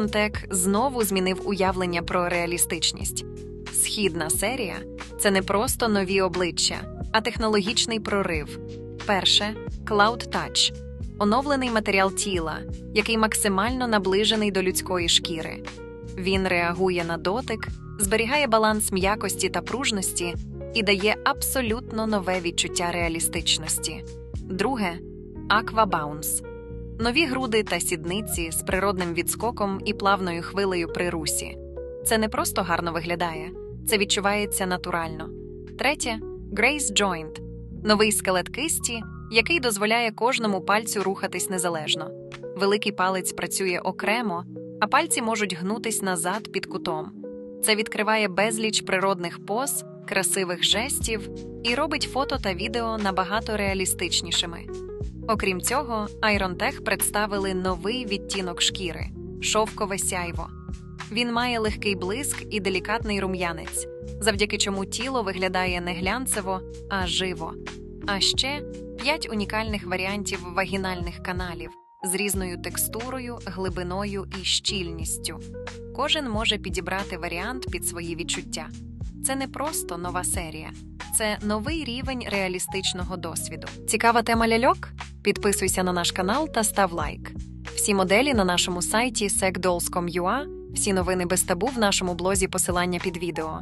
IronTech знову змінив уявлення про реалістичність. Східна серія це не просто нові обличчя, а технологічний прорив. Перше Cloud Touch – оновлений матеріал тіла, який максимально наближений до людської шкіри. Він реагує на дотик, зберігає баланс м'якості та пружності і дає абсолютно нове відчуття реалістичності. Друге Aqua Bounce – нові груди та сідниці з природним відскоком і плавною хвилею при русі. Це не просто гарно виглядає, це відчувається натурально. Третє Grace Joint – новий скелет кисті, який дозволяє кожному пальцю рухатись незалежно. Великий палець працює окремо, а пальці можуть гнутись назад під кутом. Це відкриває безліч природних поз, красивих жестів і робить фото та відео набагато реалістичнішими. Окрім цього, IronTech представили новий відтінок шкіри шовкове сяйво. Він має легкий блиск і делікатний рум'янець, завдяки чому тіло виглядає не глянцево, а живо. А ще п'ять унікальних варіантів вагінальних каналів з різною текстурою, глибиною і щільністю. Кожен може підібрати варіант під свої відчуття. Це не просто нова серія, це новий рівень реалістичного досвіду. Цікава тема ляльок? Підписуйся на наш канал та став лайк. Всі моделі на нашому сайті secdolls.com.ua, всі новини без табу в нашому блозі посилання під відео.